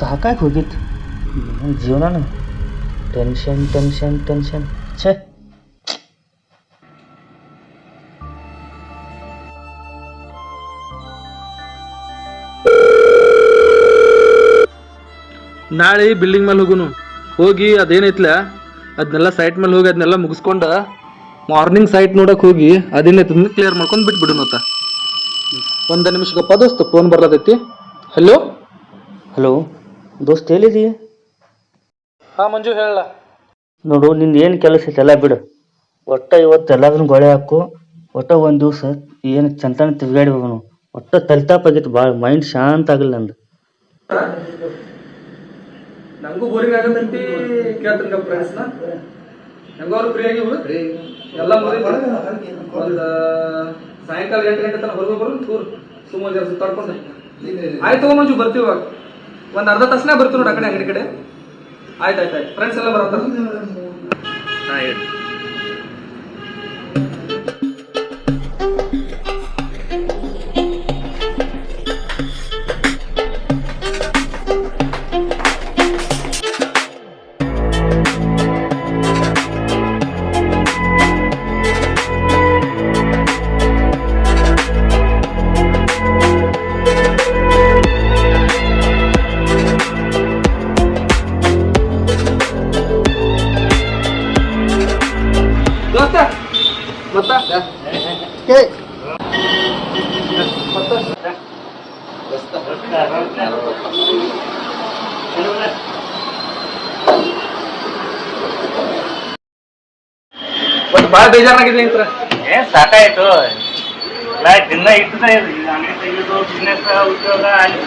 ಸಾಕಾಗಿ ಹೋಗಿತ್ತು. ನನ್ನ ಜೀವನನ. ಟೆನ್ಷನ್ ಟೆನ್ಷನ್ ಟೆನ್ಷನ್ ಛೇ. ನಾಳೆ ಬಿಲ್ಡಿಂಗ್ ಮೇಲೆ ಹೋಗುನು. ಹೋಗಿ ಅದೇನೈತ್ಲ ಅದನ್ನೆಲ್ಲ ಸೈಟ್ ಮೇಲೆ ಹೋಗಿ ಅದನ್ನೆಲ್ಲ ಮುಗಿಸ್ಕೊಂಡ ಮಾರ್ನಿಂಗ್ ಸೈಟ್ ನೋಡಕ್ಕೆ ಹೋಗಿ ಅದೇನೈತೆ ಕ್ಲಿಯರ್ ಮಾಡ್ಕೊಂಡು ಬಿಟ್ಬಿಡು ಮತ್ತ. ಒಂದು ನಿಮಿಷ ಗಪ್ಪ ದೋಸ್ತ ಫೋನ್ ಬರ್ಲತೈತಿ. ಹಲೋ ಹಲೋ ದೋಸ್ತ್ ಎಲ್ಲಿದಿ? ಹಾ ಮಂಜು ಹೇಳ. ನೋಡು ನಿಂದ ಏನು ಕೆಲಸ ಐತೆ ಎಲ್ಲ ಬಿಡು. ಒಟ್ಟ ಇವತ್ತು ಎಲ್ಲಾದ್ರೂ ಗೊಳೆ ಹಾಕು. ಒಟ್ಟ ಒಂದು ದಿವಸ ಏನು ಚಂತನ ತಿರುಗಾಡಿ ಹೋಗೋಣ ಒಟ್ಟ ತಲ್ತಾಪಾಗಿತ್ತು ಭಾಳ ಮೈಂಡ್ ಶಾಂತ ಆಗಲ್ಲ ನಂದು. ನಂಗೂ ಬೋರಿಂಗ್ ಆಗತ್ತಂತಿ ಕೇಳ್ತೀನಿ ಫ್ರೆಂಡ್ಸ್ ನಂಗೂ ಅವ್ರು ಫ್ರೀ ಆಗಿವು ಎಲ್ಲ ಮುಗಿದು ಒಂದು ಸಾಯಂಕಾಲ ಎಂಟು ಗಂಟೆ ತನಕ ಹೊರಗೆ ಬರೋದು ಟೂರ್ ಸುಮ್ಮನೆ ಜರ ಸುತ್ತಾಡ್ಕೊಂಡು ಆಯ್ತು ಮಂಜು ಬರ್ತೀವಿ ಇವಾಗ. ಒಂದು ಅರ್ಧ ತಾಸನೇ ಬರ್ತೀವಿ ನೋಡಿ ಆ ಕಡೆ ಅಂಗಡಿ ಕಡೆ. ಆಯ್ತು ಆಯ್ತು ಆಯ್ತು. ಫ್ರೆಂಡ್ಸ್ ಎಲ್ಲ ಬರತ್ತಾರ ಬೇಜಾರಾಗಿದೆ ಅಂತ. ಏನ್ ಸಾಕಾಯ್ತು. ಎಲ್ಲ ದಿನ ಈಗ ಅಂಗಡಿ ತೆಗಿಯೋದು ಬಿಸ್ನೆಸ್ ಉದ್ಯೋಗ ಅಲ್ಲಿ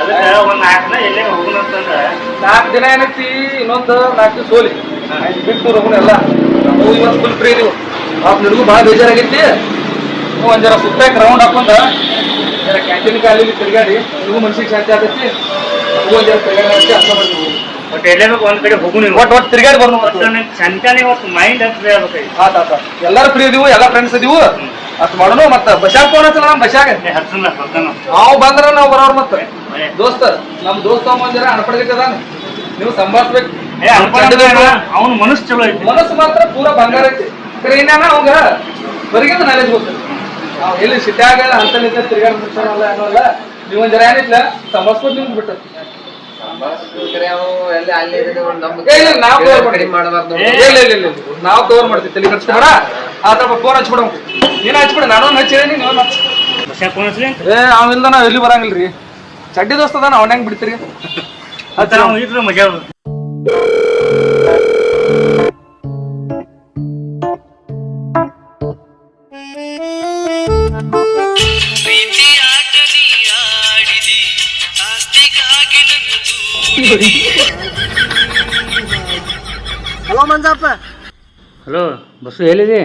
ಅದಕ್ಕೆ ಒಂದು ನಾಲ್ಕು ದಿನ ಎಲ್ಲೇ ಹೋಗೋಣ ಅಂತಂದ್ರೆ ನಾಲ್ಕು ದಿನ ಏನೈತಿ ಇನ್ನೊಂದು ನಾಲ್ಕು ದಿವಸ ಹೋಲಿ ಬಿಟ್ಟು ಹೋಗೋಣ ಎಲ್ಲ. ನಾವು ಇವತ್ತು ಫುಲ್ ಫ್ರೀ ನೀವು. ಪಾಪ ನಿನಗೂ ಭಾಳ ಬೇಜಾರಾಗೈತಿ. ಒಂದು ಜರ ಸುತ್ತಾಕ ರೌಂಡ್ ಹಾಕೊಂಡ. ಜರ ಕ್ಯಾಂಟೀನ್ ಕಾಲಿಗೆ ತಿರುಗಾಡಿ. ನಿಮಗೂ ಮನ್ಸಿಗೆ ಶಾಂತಿ ಆಗೈತಿ ನಮಗೂ ಒಂದ್ ಜರ ತಿರುಗಾಡಿ ಅರ್ಥ ಮಾಡ್ತೀವಿ ಒಟ್ಟು ಎಲ್ಲೇ ಒಂದ್ ಕಡೆ ತಿರುಗಾಡಿ ಬರ್ನು ಮೈಂಡ್ ಆತ ಆತ ಎಲ್ಲರೂ ಫ್ರೀ ಇದೀವು ಎಲ್ಲ ಫ್ರೆಂಡ್ಸ್ ಇದೀವು. ಅಷ್ಟು ಮಾಡೋಣ ಮತ್ತೆ ಬಶಾಕ್ ಫೋನ್ ಹಚ್ಚಲ್ಲ ನಮ್ಮ ಬಶಾಗ ನಾವು ಬಂದ್ರ ನಾವು ಬರೋರ್ ಮತ್ತೆ. ದೋಸ್ತ ನಮ್ ದೋಸ್ತ ಮಂದಿರ ಅನ್ಪಡ್ಗೈತದಾನ ನೀವು ಸಂಭಾಳಿಸ್ಬೇಕು. ಅವ್ನ ಮನಸ್ಸು ಚಲೋ ಐತಿ. ಮನಸ್ಸು ಮಾತ್ರ ಪೂರ ಬಂಗಾರ ಐತಿ. ಕರೆ ಏನಾನ ಅವಂಗ ಹೊರಗಿಂದ ನಾಲೆಜ್ ಗೊತ್ತೈತಿ ನಾವು ಎಲ್ಲಿ ಸಿಟ್ಯಾಗ ಅಂತ ತಿರ್ಗಾಡ್ ತಿರ್ಗಾಡ ಅಲ್ಲ ಏನೋ ಅಲ್ಲ. ನೀವು ಒಂದ್ ಜರ ಏನಿಲ್ಲ ಸಂಭಾಳಿಸ್ಬೋದು ನಿಮ್ಗೆ ಬಿಟ್ಟು. ಏ, ಇಲ್ಲ, ನಾವ್ ಕವರ್ ಮಾಡ್ತೀವಿ ತಲೆ ಕಟ್ಸ್ಕೊಬೇಡ ಆತಪ್ಪ ಫೋನ್ ಹಚ್ಬಿಡ ನೀನು ಹಚ್ಬಿಡ ನಾನು ಹಚ್ಚಿರೇನಿ ನೀವು ಹಚ್ಚ ಬಸ್ಸಾಗ ಫೋನ್ ಹಚ್ಲಿ ಏ ಅವಿಲ್ದ ನಾವ್ ಎಲ್ಲಿ ಬರಂಗಿಲ್ರಿ ಚಡ್ಡಿ ದೋಸ್ತ ನಾವ್ ಹೆಂಗ್ ಬಿಡ್ತೀರಿ ಮಜಾ ಹಲೋ ಮಂಜಪ್ಪ ಹಲೋ ಬಸ್ಸು ಎಲ್ಲಿದೆ?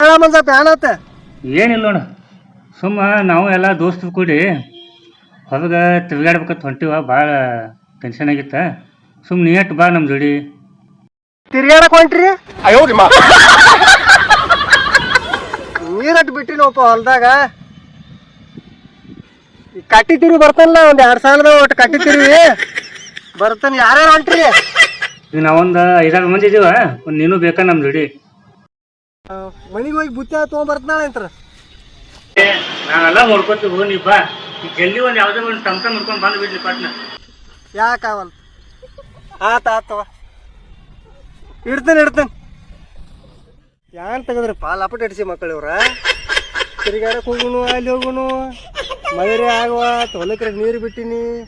ಹೇಳ ಮಂಜಪ್ಪ ಏನಾತ ಏನಿಲ್ಲ ನೋಡ ಸುಮ್ಮ ನಾವು ಎಲ್ಲ ದೋಸ್ತರು ಕೂಡಿ ಹೊರಗೆ ತಿರುಗಾಡ್ಬೇಕಂತ ಹೊಂಟಿವ ಭಾಳ ಟೆನ್ಷನ್ ಆಗಿತ್ತ. ಸುಮ್ಮನೆ ನೀಟ್ ಬಾ ನಮ್ಮ ಜೋಡಿ. ತಿರ್ಗಾಡಕ್ ಹೊಂಟ್ರಿ? ನೀರಟ್ ಬಿಟ್ಟಿನಪ್ಪ ಹೊಲ್ದಾಗ. ಈ ಕಟ್ಟಿ ತಿರುವಿ ಬರ್ತಾನಲ್ಲ ಒಂದ್ ಎರಡ್ ಸಾವಿರದ ಒಟ್ಟು ಕಟ್ಟಿ ತಿರುವಿ. ಬರ್ತಾನ ಯಾರ್ಯಾರು ಹೊಂಟ್ರಿ? ಈಗ ನಾವೊಂದು ಐದಾರು ಮಂದಿ ಇದೀವ ಒಂದ್ ನೀನು ಬೇಕಾ ನಮ್ ಜೋಡಿ ಮನಿಗೆ ಹೋಗಿ ಬುತ್ತಿ ಆಯ್ತು ಅಂತ ನಾವೆಲ್ಲ ನೋಡ್ಕೊತೀವಿ ಹೋ ನೀ ಬಾ. ಜಲ್ದಿ ಒಂದ್ ಯಾವುದೋ ಒಂದ್ ಟಮ್ ಟಮ್ ಬಂದ್ ಬಂದು ಬಿಡ್ಲಿ ಪಟ್ನ. ಯಾಕಾವಲ್ ಆತ ಆತವ ಇಡ್ತೇನೆ ಇಡ್ತೇನೆ. ಯಾನ್ ತೆಗದ್ರಿ ಪಾಲ್ ಅಪಟ್ ಇಡ್ಸಿ ಮಕ್ಕಳು ಇವ್ರ. ತಿರುಗಾಡಕ್ ಹೋಗುನು ಅಲ್ಲಿ ಹೋಗುನು. ಮಳೆ ಆಗುವ ತೊಲಕ್ರೆ ನೀರು ಬಿಟ್ಟಿನಿ.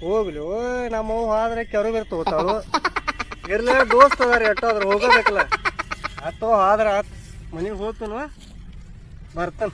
ಹೋಗ್ಲಿ, ಓ, ನಮ್ಮ ಆದ್ರೆ ಕೆರೆ ಬೇರೆ ದೋಸ್ತ ಇರ್ಲಿ, ದೋಸ್ತ್ ಅದಾರ ಅದ್ರ ಹೋಗಬೇಕಲ್ಲ. ಅತ್ತೋ ಆದ್ರ ಆತ್. ಮನೆಗೆ ಹೋಗ್ತನು, ಬರ್ತಾನ.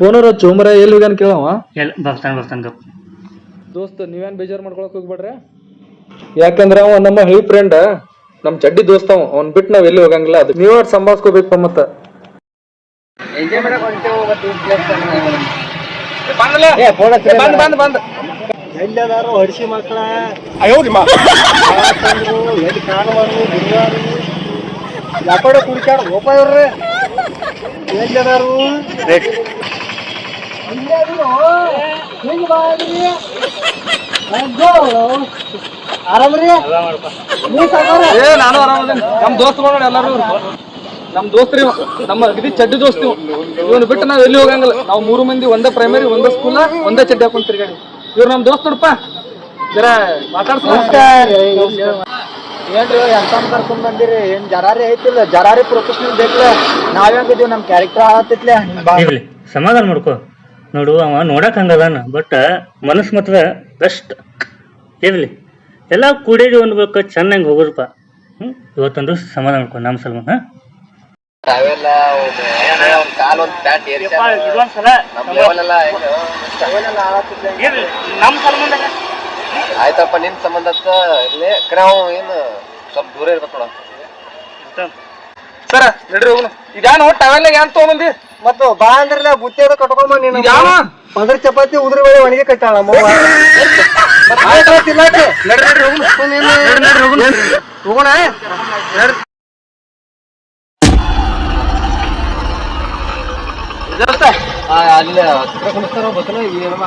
ಫೋನರ್ ಚೋಮರ ಎಲ್ಲಿ ಹೋಗ್ಯಾನ ಕೇಳವ ಎಲ್ಲ ಬರ್ತಾನೆ ಬರ್ತಾನೆ ಗಪ್. ದೋಸ್ತ ನೀವೇನ್ ಬೇಜಾರ್ ಮಾಡ್ಕೊಳಕ್ ಹೋಗ್ಬೇಡ್ರಿ? ಯಾಕಂದ್ರ ಅವ ನಮ್ಮ ಹಳಿ ಫ್ರೆಂಡ್ ನಮ್ ಚಡ್ಡಿ ದೋಸ್ತ ಅವ. ಅವ್ನ್ ಬಿಟ್ಟು ನಾವ್ ಎಲ್ಲಿ ಹೋಗಂಗಿಲ್ಲ ಅದು ನೀವ್ ಸಂಭಾಳ್ಸ್ಕೋಬೇಕು ಮತ್ತ ಎಲ್ಲದಾರು ಹಡಿಸಿ ಮಕ್ಕಳ. ಎಲ್ಲಿ ಕಾಣಬಾರ್ದು ಬಿಡಬಾರ್ದು ಯಾಕಡೆ ಕುಡಿಕಾಡ ಓಪ ಇವ್ರಿ ಎಲ್ಲದಾರು ಆರಾಮ್ರಿ? ಏ ನಾನು ಆರಾಮದೇನಿ ನಮ್ ದೋಸ್ತರು ನೋಡಿ ಎಲ್ಲಾರು ನಮ್ ದೋಸ್ತ್ರಿ. ನಮ್ಮ ಅಗದಿ ಚಡ್ಡಿ ದೋಸ್ತಿ ಇವನು ಬಿಟ್ಟು ನಾವ್ ಎಲ್ಲಿ ಹೋಗಂಗಿಲ್ಲ. ನಾವು ಮೂರು ಮಂದಿ ಒಂದೇ ಪ್ರೈಮರಿ ಒಂದೇ ಸ್ಕೂಲ್ ಒಂದೇ ಚಡ್ಡಿ ಹಾಕೊಂಡ್ ತಿರ್ಗಾಡಿ. ಇವ್ರು ನಮ್ ದೋಸ್ತ್ ನೋಡಪ್ಪ ಜರ ಮಾತಾಡ್ಸ. ಏನ್ರಿ ಎಂತ ಕರ್ಕೊಂಡ್ ಬಂದಿರಿ? ಏನ್ ಜರಾರಿ ಐತಿಲ್ಲ. ಜರಾರಿ ಪ್ರೊಫೆಷನಲ್ ಬೇಕಲ್ಲ ನಾವ್ ಹೆಂಗಿದೀವಿ ನಮ್ ಕ್ಯಾರೆಕ್ಟರ್ ಆಗತ್ತಿತ್ಲೆ ಸಮಾಧಾನ ಮಾಡ್ಕೋ. ನೋಡು ಅವ ನೋಡಕ್ ಹಂಗದಾನ ಬಟ್ ಮನಸ್ ಮಾತ್ರ ಬೆಸ್ಟ್ ಇರ್ಲಿ ಎಲ್ಲ ಕೂಡೇ ಅನ್ಬೇಕು ಚೆನ್ನಾಗಿ ಹೋಗುದಪ್ಪ ಹ್ಮ್ ಇವತ್ತೊಂದು ಸಮಾಧಾನ ಅನ್ಕೊಂಡ್ ನಮ್ಮ ಸಲ್ಮಾನ್ ಹಾ? ನಮ್ಮ ಸಲ್ಮಾನ್ ಆಯ್ತಪ್ಪ ನಿನ್ ಸಂಬಂಧ ಇಲ್ಲೇ ಕರೆ ಅವ ಏನು ಸ್ವಲ್ಪ ದೂರ ಇರ್ಬೇಕು ನೋಡ. ಸರ ನಡ್ರಿ ಹೋಗುನು ಇದ್ಯಾನ ಟವೆಲ್ ಏನ್ ತಗೊಂಬಂದಿ? ಮತ್ತು ಬಾ ಅಂದ್ರಲ್ಲ ಬುತ್ತಿ ಅದು ಕಟ್ಕೊಂಡ್ ನೀನು ಯಾವ? ಪದರ್ ಚಪಾತಿ ಉದ್ರ ಬೇಳೆ ಒಣಗಿ ಕಟ್ಟಾಳ ನಮ್ಮವ್ವ. ಮತ್ತ್ ಆಯ್ತ್ ಆಯ್ತ್ ತಿನ್ನಾಕೆ. ನಡ್ರಿ ನಡ್ರಿ ಹೋಗುನು ನಡ್ರಿ ನಡ್ರಿ ಹೋಗುನು ಹೋಗೋಣ ಅಲ್ಲಿ ಚಿತ್ರ ಕುಣಿಸ್ತಾರ ಗೊತ್ತಿಲ್ಲ ಏನಮ್ಮ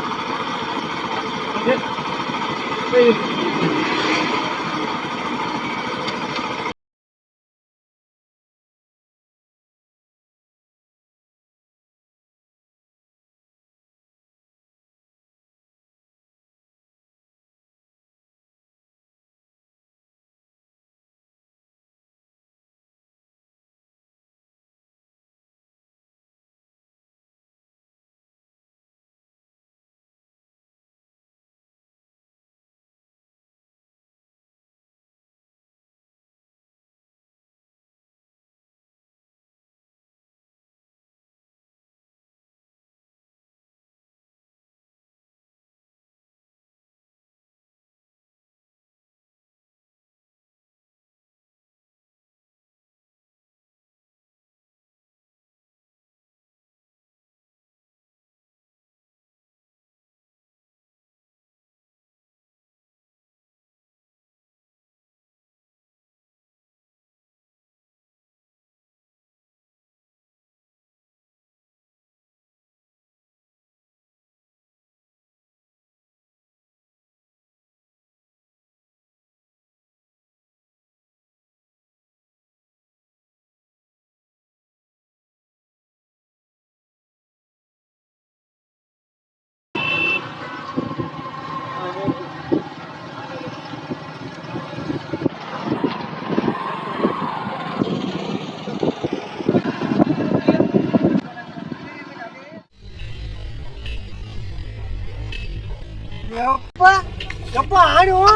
ಯಪ್ಪ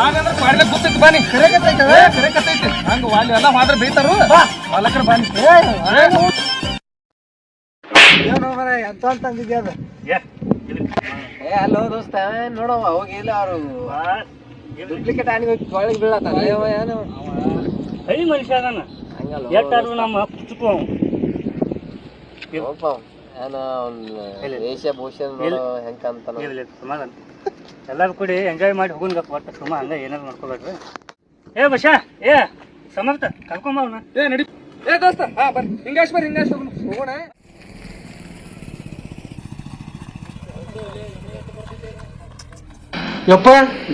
ಆಡು ಮಾಡ್ಲಿಕ್ಕೆ ಗೊತ್ತೈತಿ ಬನ್ನಿ ಕರೆ ಕತ್ತೈತಿ ಹಂಗ ವಾಲಿ ಎಲ್ಲ ಮಾತ್ರ ಬೈತಾರು ಮಾಲಕರ ಬನ್ನಿ ಏನೋ ಮರ ಎಂತ ಅಂತಂದಿದ್ಯ ಅದು? ಏ ಅಲ್ಲೋ ದೋಸ್ತ ನೋಡೋ ಹೋಗಿ ಇಲ್ಲ ಅವ್ರು. ಡೂಪ್ಲಿಕೇಟ್ ಆಗಿ ಹೋಗಿ ಒಳಗೆ ಬೀಳತ್ತಾನ ಏನು? ಹಳಿ ಮನುಷ್ಯ ಅದಾನ ಹಂಗಲ್ಲ. ಎಷ್ಟಾದ್ರು ನಮ್ಮ ಕುಚುಕು ಅವ ಹೋಗ್ಪ ಏನ ಅವ್ನ ವೇಷ ಭೂಷಣ ನೋಡು ಹೆಂಗ ಅಂತಾನ ಇರ್ಲಿ ಸಮಾಧಾನ ಎಲ್ಲಾರು ಕೂಡಿ ಎಂಜಾಯ್ ಮಾಡಿ ಹೋಗುನ್ ಒಟ್ಟು ಸುಮ್ಮ ಹಂಗ ಏನಾರು ಮಾಡ್ಕೋಬೇಡ್ರಿ. ಏ ಬಶ ಏ ಸಮರ್ಥ ಕರ್ಕೊಂಬ ಅವ್ನ. ಏ ನಡಿ. ಏ ದೋಸ್ತ ಹಾ ಬರ್ರಿ. ಹಿಂಗಾಶ್ ಬರ್ರಿ ಹಿಂಗಾಶ್ ಹೋಗೋಣ. ಯಪ್ಪ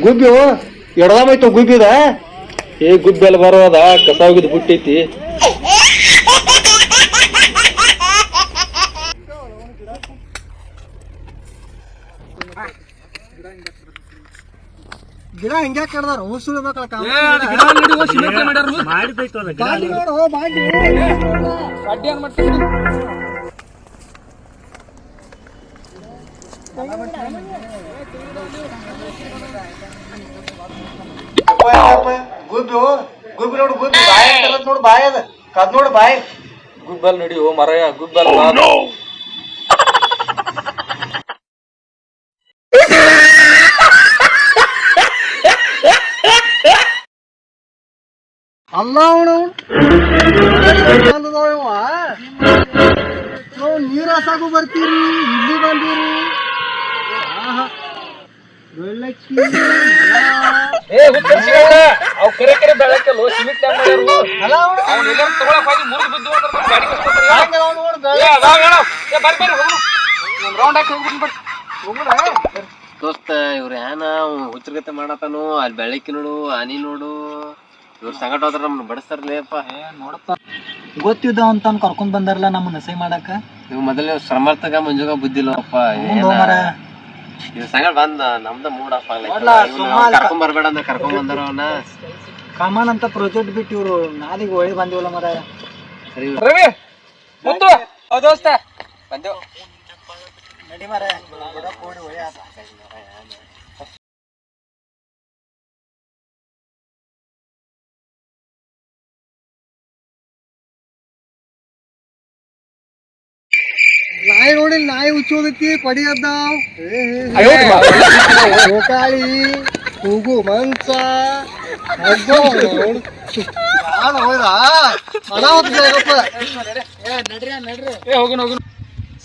ಗುಬ್ಬಿ ಎಡದಾಮೈತು ಗುಬ್ಬಿದ ಏ ಗುಬ್ಬೆಲ್ಲ ಬರೋದ ಕಸ ಹೋಗಿದ್ ಬಿಟ್ಟೈತಿ ಗಿಡ ಹಿಂಗ್ಯಾ ಕಡ್ದಾರ ಹುಸುಳು ಮಕ್ಕಳ ಮಾಡಿದೈತು ಅದ ಗಿಡ. ಬಾಂಡಿ ನೋಡು ಬಾಂಡಿ ಅಡ್ಡಿ ಏನ್ ಕಡ್ದಾರ? ಯಪ್ಪ ಗುಬ್ಬಿ ಗುಬ್ಬಿ ನೋಡು ಗುಬ್ಬಿ. ಬಾಯಿ ನೋಡು ಬಾಯಿ ಅದ. ಕದ್ ನೋಡು ಬಾಯಿ. ಗುಬ್ಬಲ್ ನಡಿ ಓ ಮರಯ ಗುಬ್ಬಲ್ ಅಲ್ಲ ಅವನು ನೀರ್ ಹಾಸಾಕು ಬರ್ತೀರಿ ಇಲ್ಲಿ ಬಂದಿರಿ. ಆಹಾ. ಬೆಳ್ಳಕ್ಕಿ. ಏ ಹುಚ್ಚ ಅವ್ ಕರೆ ಕರೆ ಬೆಳಕಲ್ಲ ಸಿಮೆಂಟ್ ಟ್ಯಾಂಕ್ ಮಾಡ್ಯಾರು. ಅಲ್ಲ ಅವನು ಅವ್ನ ಎಲ್ಲಾರು ತಗೊಳಕ್ ಹೋಗಿ ಮುರಿದು ಬಿದ್ದು ಅಂದ್ರೆ ಗಾಡಿ ಬರ್ರಿ ಬರ್ರಿ ರೌಂಡ್ ಹಾಕಿ ಹೋಗ್ಬಿಟ್ಟು ಬರ್ರಿ? ದೋಸ್ತ ಇವ್ರ ಏನ ಹುಚ್ಚರ್ಗತೆ ಮಾಡತಾನು ಅಲ್ಲಿ ಬೆಳಕಿ ನೋಡು ಆನಿ ನೋಡು. ಇವ್ರ ಸಂಗಟ ಹೋದ್ರ ನಮ್ಮನ್ನ ಬಡಸ್ತಾರಲೇಪ್ಪ ಗೊತ್ತಿದ್ದ ಅಂತ ಕರ್ಕೊಂಡ್ ಬಂದಾರಲ್ಲ ನಮ್ಮನ್ನ ಸೈ ಮಾಡಾಕ ಇವ್ ಮೊದಲೇ ಸಮರ್ಥಕ ಮುಂಜಾಗ ಬುದ್ಧಿಲ್ಲಪ್ಪ ಇವ್ ಸಂಗಟ ಬಂದ ನಮ್ದ ಮೂಡ್ ಆಫ್ ಕರ್ಕೊಂಡ್ ಬರ್ಬೇಡ ಅಂತ ಕರ್ಕೊಂಡ್ ಬಂದಾರ ಅವನ. ಕಾಮನ್ ಅಂತ ಪ್ರೊಜೆಕ್ಟ್ ಬಿಟ್ಟು ಇವ್ರು ನಾದಿಗೆ ಒಳ್ಳೆ ಬಂದಿವಲ್ಲ ಮರ ರವಿ ಓ ದೋಸ್ತ. ಬಂದೇವ್ ನಡಿ ಮರ ಕೂಡಿ ಒಳ್ಳೆ ಆತ ನಾಯಿ ನೋಡಿ ನಾಯಿ ಹುಚ್ಚೋದಕ್ಕೆ ಕೊಡಿ ಅದ್ದಾವ್ ಗೋಕಾಳಿ ಕೂಗು ಮಂಚ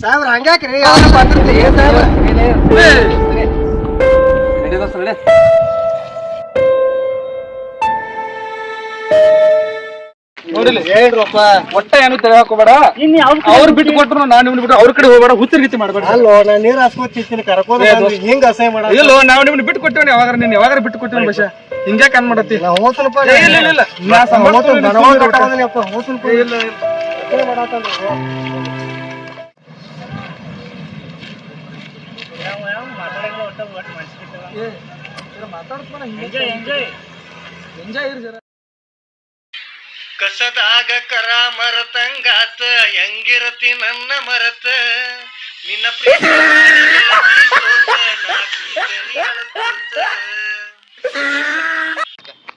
ಸಾಹೇಬ್ರ ಹಂಗ್ಯಾಕ್ರಿ ಬಂದಿರ್ತಿ ಸಾಹೇಬ್ರ. ಹೇಳ್ರಪ್ಪ ಒಟ್ಟ ಏನು ಅವ್ರು ಬಿಟ್ಟು ಕೊಟ್ರು ನಾನು ನಿಮ್ನ ಬಿಟ್ಟು ಅವ್ರ ಕಡೆ ಹೋಗ್ಬೇಡ ಹುಚ್ಚು ರೀತಿ ಮಾಡಬೇಡ. ಅಲ್ಲೋ ನಾನು ನೀರು ಹಾಸ್ಕೊತಿರ್ತೀನಿ ಕರ್ಕೊಂಡ್ ಹಿಂಗ್ ಅಸಹ್ಯ ಮಾಡ ಇಲ್ಲೋ ನಾವು ನಿಮ್ನ ಬಿಟ್ಟು ಕೊಟ್ಟಿವ್ನಿ ಯಾವಾಗ ನೀನ್? ಯಾವಾಗ ಬಿಟ್ಟು ಕೊಟ್ಟಿವ್ನಿ ಬಶ ಹಿಂಗ್ಯಾಕ್ ಕನ್ ಮಾಡತ್ತಿ? ಇಲ್ಲ, ಇಲ್ಲ. ನಾ ಎಂಜಾಯ್ ಇರಿ ಜರ ಕಸದಾಗ ಕರ ಮರತಂಗಾತ ಹೆಂಗಿರತಿ ನನ್ನ ಮರತ? ನಿನ್ನ ಪ್ರೀತಿ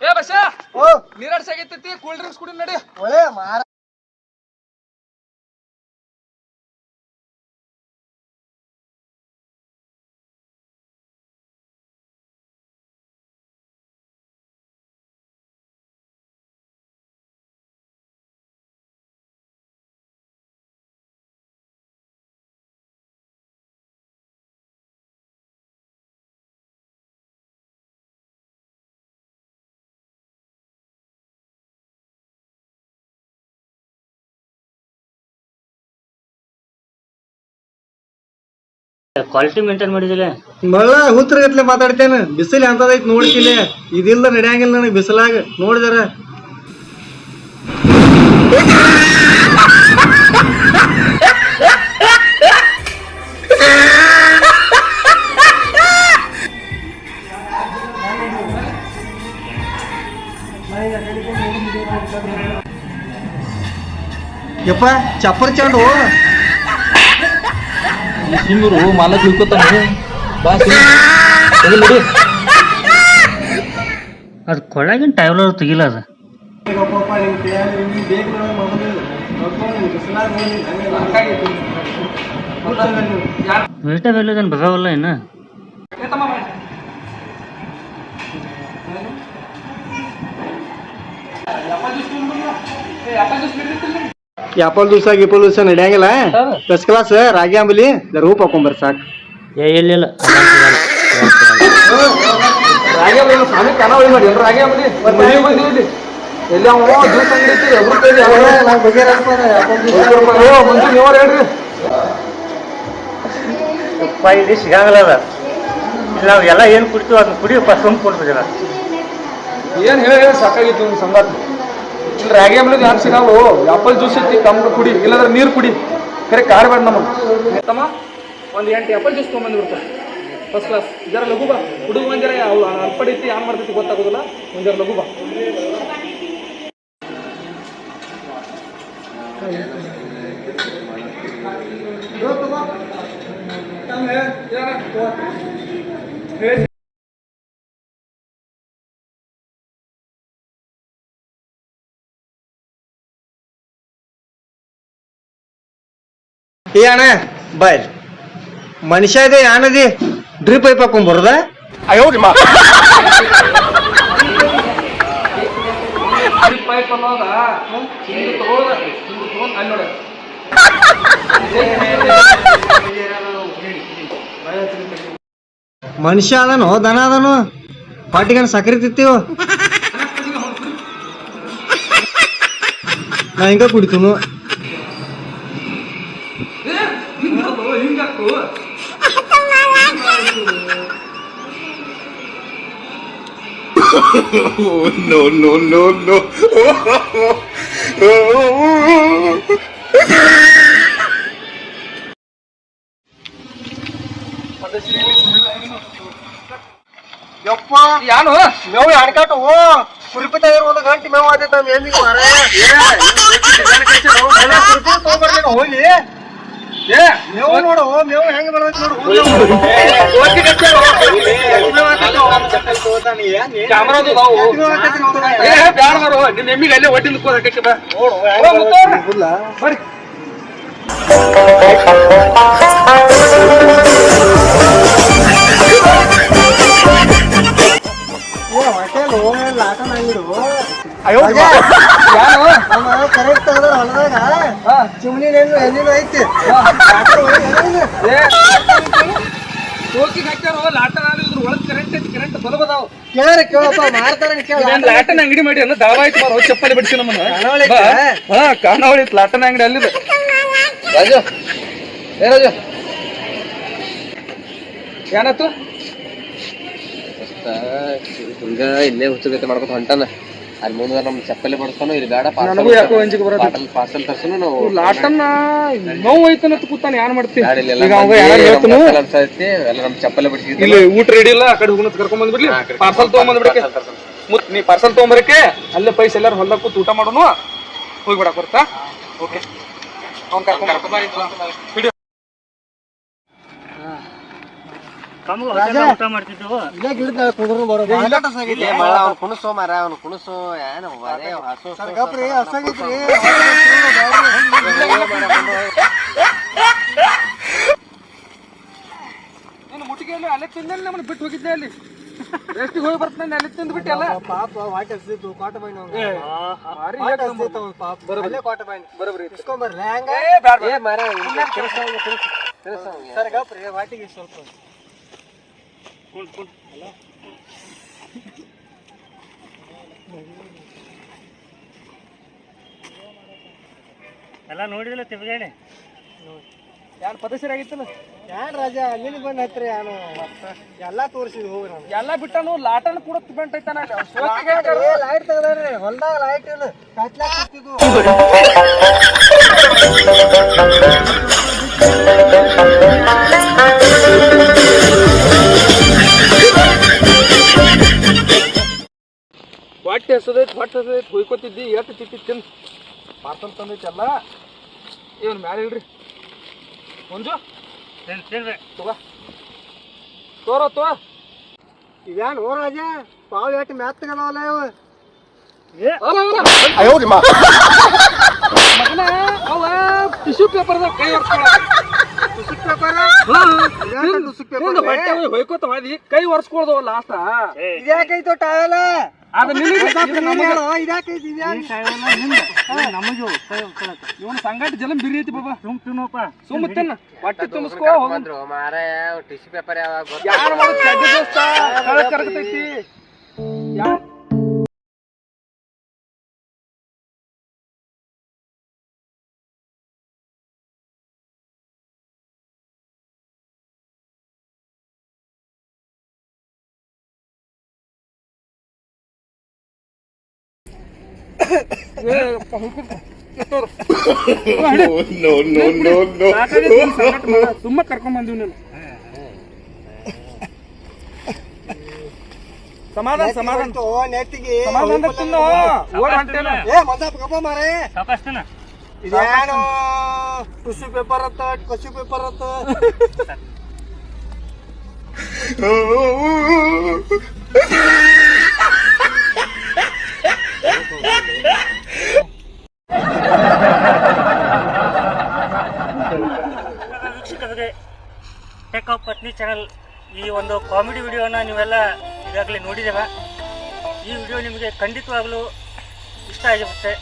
ಏ ಬಸ ಓ ನೀರಾಡ್ಸಿ ಆಗೈತೈತಿ ಕೂಲ್ ಡ್ರಿಂಕ್ಸ್ ಕುಡಿ ನಡಿ. ಒಳ್ಳೆ ಮಾರ ಕ್ವಾಲಿಟಿ ಮೇಂಟೈನ್ ಮಾಡಿದಿಲ್ಲ ಮಳ್ಳ ಹುತ್ರಗತ್ಲೆ ಮಾತಾಡ್ತೇನೆ. ಬಿಸಿಲು ಅಂತದೈತ್ ನೋಡ್ತಿಲ್ಲ ಇದಿಲ್ಲ ನಡೆಯಂಗಿಲ್ಲ ನನಗೆ ಬಿಸಿಲಾಗ. ನೋಡಿದಾರ? ಯಪ್ಪ, ಚಪ್ಪರ್ ಚಂಡು ಸಿಂಗರು ಮಾಲ ತಿಳ್ಕೊತಾನೆ ಬಾ ನಡಿ ಅದು ಕೊಳ್ಳಾಗಿನ ಟೈಲರ್ ತೆಗಿಲ್ಲ ಅದು. ವೇಟ ವ್ಯಾಲ್ಯೂ ಏ ಬಗಾವಲ್ಲ ಇನ್ನು ಯಾಪಲ್ ದಿವಸ ಗಿಪಲ್ ದಿವಸ ನಡೆಯಂಗಿಲ್ಲ. ಫಸ್ಟ್ ಕ್ಲಾಸ್ ರಾಗಿ ಅಂಬಲಿ ರೂಪ್ ಹಾಕೊಂಬರ್ ಸಾಕು ಏ ಇಲ್ಲ ರಾಗಿ ಅಂಬಲಿ ಸ್ವಾಮಿ ಕನ ಹೋಗಿ ಮಾಡಿ ಎಲ್ರು ರಾಗಿ ಅಂಬಲಿ? ಮನೆಗೆ ಬಂದಿವಿ ಎಲ್ಲಿ ಅವ? ಜ್ಯೂಸ್ ಅಂಗಡಿ ಐತಿ ಎಬ್ರು ಕೈಲಿ ಓ ಮಂಜು ನೀವ್ರ ಹೇಳ್ರಿ. ಇಲ್ಲಿ ಸಿಗಂಗಿಲ್ಲ ಅದ. ಇಲ್ಲ ನಾವು ಎಲ್ಲ ಏನು ಕುಡಿತೀವಿ ಅದನ್ನ ಕುಡಿಯಪ್ಪ ಸುಮ್ ಕೊಡ್ಬೇಕಲ್ಲ ಏನ್ ಹೇಳಿ ಹೇಳಿ ಸಾಕಾಗಿತ್ತು ಸಂಗಾತ. ಇಲ್ಲಿ ರಾಗಿ ಅಂಬಲಿ ಯಾರು ಸಿಗವು ಆಪಲ್ ಜ್ಯೂಸ್ ಐತಿ ಕಮ್ಮಿ ಕುಡಿ ಇಲ್ಲಾಂದ್ರೆ ನೀರು ಕುಡಿ. ಕರೆ ಕಾರ್ ಬೇಡ ನಮಗೆ. ತಮ್ಮ ಒಂದು ಎಂಟು ಆಪಲ್ ಜ್ಯೂಸ್ ತೊಗೊಂಬಂದು ಬಿಡ್ತಾರೆ ಫಸ್ಟ್ ಕ್ಲಾಸ್ ಜರ ಲಘು ಬಾ. ಹುಡುಗ ಬಂದರೆ ಅವ್ರು ಅವು ಅಲ್ಪಡೈತಿ ಏನ್ ಮಾಡ್ತೈತಿ ಗೊತ್ತಾಗೋದಿಲ್ಲ. ಒಂದ್ ಜರ ಲಘು ಬಾ. ಏ ಅಣ್ಣ ಬಾಯ್. ಮನುಷ್ಯ ಇದೆ ಏನದಿ ಡ್ರಿಪ್ ಪೈಪ್ ಹಾಕೊಂಡ್ ಬರೋದ? ಪೈಪ್ ಅನ್ನೋದ ಹಿಂಗೆ ತಗೊಳ್ದ ಹಿಂಗೆ ತಗೊಂಡ್ ಅಲ್ಲಿ ನೋಡ. ಮನುಷ್ಯ ಅದನು ದನ ಅದನು ಪಾಟಿಗನ್ ಸಕ್ಕರೆ ತಿತ್ತೀವ ನಾ ಹಿಂಗ ಕುಡಿತನು. ಯಪ್ಪ ಯಾನು ಮೇವು ಅಣಕಾಟು ಕುರಿಪಿತ ಒಂದು ಗಂಟೆ ಮೇವು ಆದೈತ ಮೇವಿಗೆ ಮಾರ ಹೋಗಿ ಏ ಮೇವು ನೋಡು ಮೇವು ಹೆಂಗೆ ಬೆಳವತ್ ನೋಡು ನಿನ್ನ ಎಮ್ಮಿಗೆ ಅಲ್ಲೇ ಒಡ್ಡಿಂದ ಕೂದಕ್ಕೆ ಬಾ ಬರ್ರಿ ಕರೆಕ್ಟ್ ತೆಗದ್ರ ಹೊಲದಾಗ ಚಿಮ್ನಿ ನೆನ್ನು ಎಲ್ಲಿನೂ ಐತಿ. ಹಾಕ್ಯಾರೋ ಲಾಟನ್ ಆಡಿದ್ರು ಒಳಗೆ ಕರೆಂಟ್ ಐತಿ ಕರೆಂಟ್ ಕೇಳ್ರಿ ಕೇಳಪ್ಪ ಮಾಡ್ತಾರ ಕೇಳ. ಏನ್ ಲಾಟನ್ ಅಂಗಡಿ ಮಾಡಿ ಅಲ್ಲ ದಾವ ಆಯ್ತು ಚಪ್ಪಲಿ ಬಿಡ್ಸಿ ನಮ್ಮನ್ನ? ಹಾ ಕಾನಾವಳಿ ಐತ್ ಲಾಟನ್ ಅಂಗಡಿ ಅಲ್ಲಿದೆ. ರಾಜು ಏ ರಾಜು. ಏನಾಯ್ತು? ಹಿಂಗ ಇಲ್ಲೇ ಹುಚ್ಚಗತೆ ಮಾಡ್ಕೊತ ಹೊಂಟಾನ. ಅಲ್ಲಿ ಮುಂದೆ ನಮ್ ಚಪ್ಪಲಿ ಬಡ್ಸ್ತಾನು ಇಲ್ಲಿ ಬೇಡ ನನಗೂ ಯಾಕೋ ಅಂಜಿಕೆ ಬರತ್ತೆ. ಪಾರ್ಸಲ್ ತರ್ಸನು ನಾವು ಲಾಟನ್ ನೋವು ಐತನ ಕೂತಾನ ಏನ್ ಮಾಡ್ತಿ? ಬ್ಯಾಡ ಈಗ ಅವಾಗ ಯಾರು ಹೇಳ್ತಾನು? ಅನ್ಸೈತಿ, ಎಲ್ಲ ನಮ್ ಚಪ್ಪಲಿ ಬಿಡ್ಸಿದ್ವಿ ಇಲ್ಲಿ ಊಟ ರೆಡಿ ಇಲ್ಲ ಆ ಕಡೆ ಹೋಗೋಣ ಕರ್ಕೊಂಡ್ ಬಂದ್ಬಿಡ್ಲಿ. ಪಾರ್ಸಲ್ ತಗೊಂಡ್ ಬಿಡಕ್ಕೆ ಮುತ್ ನೀ ಪಾರ್ಸಲ್ ತಗೊಂಬರಕ್ಕೆ ಅಲ್ಲೇ ಪೈಸೆ ಎಲ್ಲಾರು ಹೊಲ್ದಾಗ ಕೂತು ಊಟ ಮಾಡೋನು. ಹೋಗ್ಬಿಡಕ್ ಬರ್ತಾ ಓಕೆ. ಅವ್ನ್ ಕರ್ಕೊಂಡ್ ಕಮ್ಗೆ ರಾಜ. ಊಟ ಮಾಡ್ತಿದ್ದೆವು ಇಲ್ಲೇ ಗಿಡದ ಕುದುರು ಬರೋದು ಇಲ್ಲೇ ಮಳ ಅವ್ನು ಕುಣಸೋ ಮಾರ ಅವ್ನು ಕುಣಸೋ ಏನು ಹಸು ನೀನು ಮುಟ್ಟಿಗೆಯಲ್ಲಿ ಅಲ್ಲೇ ತಿಂದಲ್ಲಿ ನಮ್ಮನ್ನ ಬಿಟ್ಟು ಹೋಗಿದ್ದೆ ಅಲ್ಲಿ ರೆಸ್ಟಿಗೆ ಹೋಗಿ ಬರ್ತಾನೆ ಅಲ್ಲಿ ತಿಂದು ಬಿಟ್ಟೆ ಅಲ್ಲ ಪಾಪ ವಾಟ್ ಹಸಿತು ಕೋಟ ಬೈನ್ ಭಾರಿ ಪಾಪ ಕೋಟ ಬೈನ್ ಇಸ್ಕೊಂಬರ್ಲಿ ಹೆಂಗ ಏ ಬ್ಯಾಡ ಏ ಮಾರ ಕುಣಸೋ ಸರ್ಗಪ್ರಿ ವಾಟಿಗೆ ಸ್ವಲ್ಪ ಎಲ್ಲ ನೋಡಿದಿಲ್ಲ ತಿರ್ಗಾಡಿ? ಯಾರು ಪದಸರಿ ಆಗಿತ್ತಲ್ಲ ಯಾರು ರಾಜ? ಅಲ್ಲಿ ಬಂದ್ ಹತ್ರ ಯಾನು ಎಲ್ಲಾ ತೋರಿಸಿದ್ವಿ ಹೋಗಿ ನಾನು. ಎಲ್ಲ ಬಿಟ್ಟನು ಲಾಟನ್ ಕೂಡ ತಿಬ್ಬಂಟ್ ಐತಾನ ಲೈಟ್ ತೆಗದ್ರಿ ಹೊಲ್ದಾಗ ಲೈಟ್ ಇಲ್ಲ. ಕತ್ಲಾಕ್ ಕೂತಿದ್ವು. ಹೊಟ್ಟೆ ಹಸದೈತಿ ಹೊಟ್ಟೆ ಹಸದೈತಿ ಹೊಯ್ಕೊತಿದ್ದಿ ಎಷ್ಟು ಚಿಟ್ಟಿ ತಿನ್ ಪಾರ್ಸಲ್ ತಂದೈತಲ್ಲ? ಇವನ್ ಮ್ಯಾಲೆ ಇಲ್ರಿ? ಮಂಜು? ತಗೋ. ತೋರೋ ತೋ ಇವ್ಯಾನ್ ಓ ರಾಜ? ಪಾವ್ ಎಟ್ ಮೆತ್ತಗದವಲ್ಲ ಇವು? ಮಗನ ಅವ ಟಿಶ್ಯೂ ಪೇಪರ್ದಾಗ ಕೈ ಹೋಗಿ ಹೊಯ್ಕೋತ ಕೈ ಒರ್ಸ್ಕೊಳ್ದವ ಲಾಸ್ಟ್. ಇದ್ಯಾಕೈತೋ ಟಾವೆಲ್ಲ ಇವನ್ ಸಂಗಾಟ ಜಲಂ ಬಿರಿ ಐತಿ ಬಾಬಾ. ಸುಮ್ ತಿನ್ನೋಪ. ಸುಮ್ಮ ತಿನ್ನ. ಹೊಟ್ಟೆ ತುಂಬಿಸ್ಕೋ ಹೋಗು. ಬಂದ್ರು. ಮಾರ ಟಿಶ್ಯೂ ಪೇಪರ್ ಯಾವಾಗ ಯಾರು ಕರಗತೈತಿ. ಯಾರ್ ಸುಮ್ಮ ಕರ್ಕೊಂಡ್ ಬಂದಿವ್ ನೀನು ಸಮಾಧಾನ. ಸಮಾಧಾನ ನೆತ್ತಿಗೆ. ಸಮಾಧಾನ ತಿನ್ನು ಓಡ್ ಹೊಂಟೇನ. ಏ ಮಜಾ ಗಪ್ಪ ಮಾರೇ ಸಾಕಷ್ಟನ ಇದೇನು ಟಿಶ್ಯೂ ಪೇಪರ್ ಅತ್ತ ಕಸು ಪೇಪರ್ ಅತ್ತ ವೀಕ್ಷಕರಿಗೆ ಟೇಕ್ ಆಫ್ ಪತ್ನಿ ಚಾನಲ್ ಈ ಒಂದು ಕಾಮಿಡಿ ವಿಡಿಯೋನ ನೀವೆಲ್ಲ ಈಗಾಗಲೇ ನೋಡಿದ್ದೇವೆ ಈ ವಿಡಿಯೋ ನಿಮಗೆ ಖಂಡಿತವಾಗಲೂ ಇಷ್ಟ ಆಗಿರುತ್ತೆ.